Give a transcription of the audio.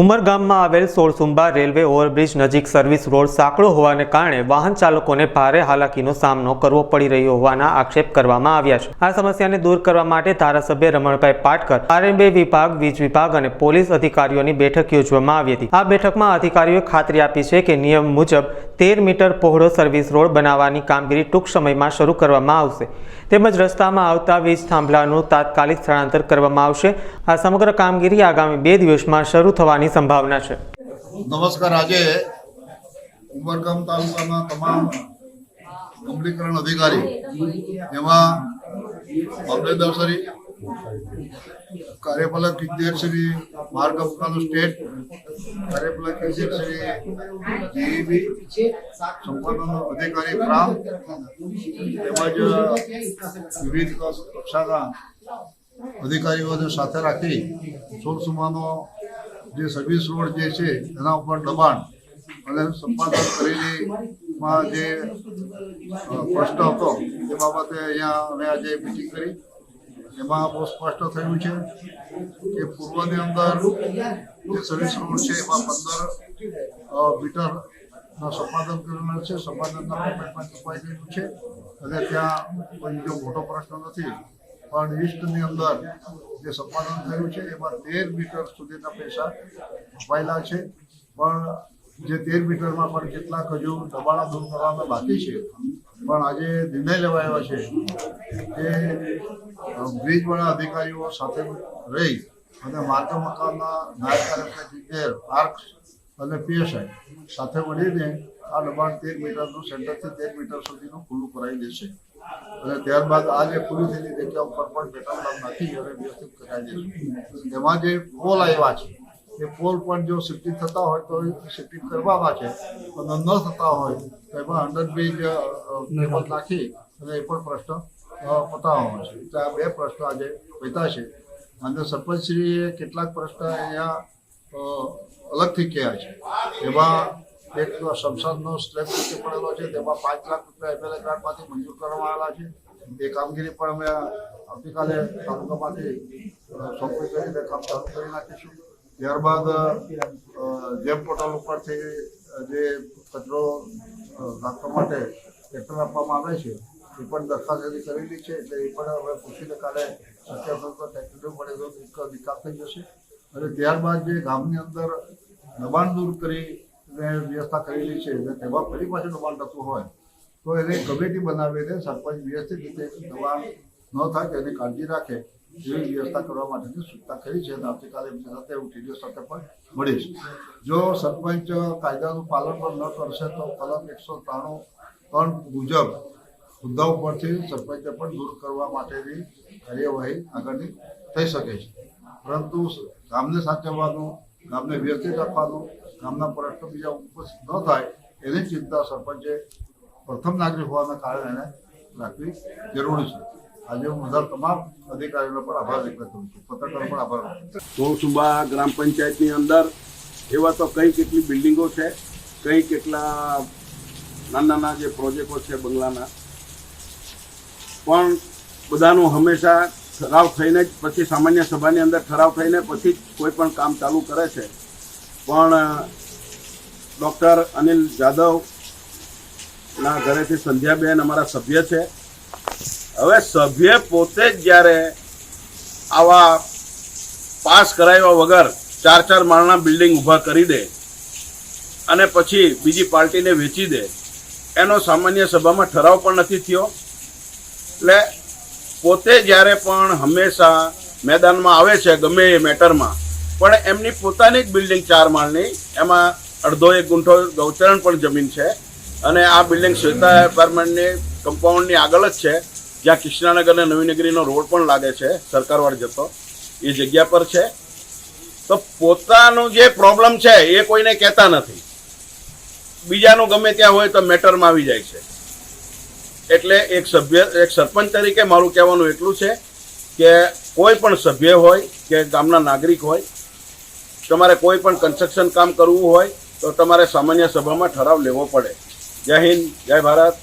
ઉમરગામમાં આવેલ Solsumba railway overbridge નજીક service road સાંકડો હોવાને કારણે વાહન ચાલકોને ભારે હાલાકીનો સામનો કરવો પડી રહ્યો હોવાના આક્ષેપ કરવામાં આવ્યા છે. આ સમસ્યાને દૂર કરવા માટે ધારાસભ્ય રમણભાઈ પાટકર આરએમબે વિભાગ, વીજ વિભાગ અને પોલીસ અધિકારીઓની બેઠક યોજવામાં આવી હતી. આ બેઠકમાં અધિકારીઓએ ખાતરી આપી છે કે નિયમ મુજબ તેર મીટર પહોળો સર્વિસ રોડ બનાવવાની કામગીરી ટૂંક સમયમાં શરૂ કરવામાં આવશે. તેમજ રસ્તામાં આવતા વીજ થાંભલાનું તાત્કાલિક સ્થળાંતર કરવામાં આવશે. આ સમગ્ર કામગીરી આગામી બે દિવસમાં શરૂ થવાની સંભાવના છે. નમસ્કાર. આજે ઉમરગામ તાલુકાના તમામ અમલીકરણ અધિકારી એમાં કાર્યપાલક શ્રી માર્ગ અપકાનું સ્ટેટ, કાર્યપાલક ઇજનેર શ્રી જીઈબી સંપાદન અધિકારી પ્રામ તેમજ વિવિધ કક્ષાના અધિકારીઓને સાથે રાખી સોળસુમાનો જે સર્વિસ રોડ જે છે, એના ઉપર દબાણ અને સંપાદન કરેલીમાં જે પ્રશ્ન હતો, એ બાબતે અહીંયા અમે આજે મિટિંગ કરી. એમાં બહુ સ્પષ્ટ થયું છે કે પૂર્વની અંદર જે સર્વિસ રોડ છે, એમાં પંદર મીટર સંપાદન કરેલું છે. સંપાદનના પેમેન્ટમાં ચૂકવાઈ ગયેલું છે. અને ત્યાં કોઈ બીજો મોટો પ્રશ્ન નથી. પણ ઈસ્ટની અંદર જે સંપાદન થયું છે, એમાં તેર મીટર સુધીના પૈસા અપાયેલા છે. પણ જે તેર મીટરમાં પણ કેટલાક હજુ દબાણો દૂર કરવાના બાકી છે. પણ આજે નિર્ણય લેવાયો છે કે બ્રિજવાળા અધિકારીઓ સાથે રહી અને માતા મકાનના નાયબ કાર્યપાલક આર્કસ અને પીએસઆઈ સાથે મળીને આ દબાણ તેર મીટરનું, સેન્ટરથી તેર મીટર સુધીનું ખુલ્લું કરાવી દેશે. અને ત્યારબાદ આ જે ખુલ્લી થયેલી જગ્યા ઉપર પણ પેટ્રોલ પંપ નાખી અને વ્યવસ્થિત કરાવી દેશે. તેમાં જે પોલ આવ્યા છે એ પોલ પણ જો શિફ્ટિંગ થતા હોય તો શિફ્ટિંગ કરવાના છે. અને ન થતા હોય તો એમાં અંડરબ્રિજ નાખી અને એ પણ પ્રશ્ન પતાવવાનો છે. એટલે આ બે પ્રશ્ન આજે છે. અને સરપંચશ્રીએ કેટલાક પ્રશ્ન અહીંયા અલગથી કહ્યા છે. એમાં એક સંસદનો સ્લેબ નીચે પડેલો છે, તેમાં પાંચ લાખ રૂપિયા એમએલએ ગ્રાન્ટમાંથી મંજૂર કરવામાં આવેલા છે. એ કામગીરી પણ અમે આવતીકાલે તાલુકામાંથી સોંપણી કરીને કામ ચાલુ કરી નાખીશું. ત્યારબાદ જેમ પોર્ટલ છે જે કચરો નાખવા માટે ટ્રેક્ટર આપવામાં આવે છે, એ પણ દરખાસ્ત કરેલી છે, એટલે એ પણ હવે પૂછીને કાલે ટ્રેક્ટર મળે તો નિકાલ થઈ જશે. અને ત્યારબાદ જે ગામની અંદર દબાણ દૂર કરી ને વ્યવસ્થા કરેલી છે અને તેમાં ફરી પાછું દબાણ થતું હોય, તો એને કમિટી બનાવીને સરપંચ વ્યવસ્થિત રીતે દબાણ ન થાય તેની કાળજી રાખે. એવી વ્યવસ્થા કરવા માટેની સૂચના કરી છે અને આવતીકાલે એમની સાથે હું ટીડીઓ સાથે પણ મળીશ જો સરપંચ કાયદાનું પાલન પણ ન કરશે તો કલમ એકસો ત્રાણું ત્રણ મુજબ મુદ્દા ઉપરથી સરપંચને પણ દૂર કરવા માટેની કાર્યવાહી આગળની થઈ શકે છે. પરંતુ ગામને સાચવવાનું, ગામને વ્યવસ્થિત રાખવાનું, ગામના પ્રશ્નો બીજા ઉપસ્થિત ન થાય એની ચિંતા સરપંચે પ્રથમ નાગરિક હોવાના કારણે એને રાખવી જરૂરી છે. આજે હું બધા તમામ અધિકારીઓનો પણ આભાર વ્યક્ત કરું છું. પત્રકારો પણ આભાર સોળસુંબા ગ્રામ પંચાયતની અંદર એવા તો કઈ કેટલી બિલ્ડિંગો છે, કઈ કેટલા નાના નાના જે પ્રોજેક્ટો છે બંગલાના. પણ બધાનું હંમેશા ઠરાવ થઈને જ, પછી સામાન્ય સભાની અંદર ઠરાવ થઈને પછી જ કોઈ પણ કામ ચાલુ કરે છે. પણ, ડૉક્ટર અનિલ જાદવ ના ઘરેથી સંધ્યાબેન અમારા સભ્ય છે. હવે સભ્ય પોતે જ જ્યારે આવા પાસ કરાવ્યા વગર ચાર ચાર માળના બિલ્ડિંગ ઊભા કરી દે અને પછી બીજી પાર્ટીને વેચી દે, એનો સામાન્ય સભામાં ઠરાવ પણ નથી થયો. એટલે પોતે જ્યારે પણ હંમેશા મેદાનમાં આવે છે, ગમે એ મેટરમાં, પણ એમની પોતાની જ બિલ્ડિંગ ચાર માળની, એમાં અડધો એક ગુંઠો ગૌચરણ પણ જમીન છે અને આ બિલ્ડિંગ શ્વેતા એપાર્ટમેન્ટની, કમ્પાઉન્ડની આગળ જ છે. જ્યાં કૃષ્ણાનગર અને નવીનગરીનો રોડ પણ લાગે છે સરકારવાડ જતો, એ જગ્યા પર છે. તો પોતાનું જે પ્રોબ્લેમ છે, એ કોઈને કહેતા નથી. બીજાનું ગમે ત્યાં હોય તો મેટરમાં આવી જાય છે. એટલે એક સભ્ય, એક સરપંચ તરીકે મારું કહેવાનું એટલું છે કે કોઈ પણ સભ્ય હોય, કે ગામના નાગરિક હોય, તમારે કોઈ પણ કન્સ્ટ્રક્શન કામ કરવું હોય, તો તમારે સામાન્ય સભામાં ઠરાવ લેવો પડે. જય હિન્દ, જય ભારત.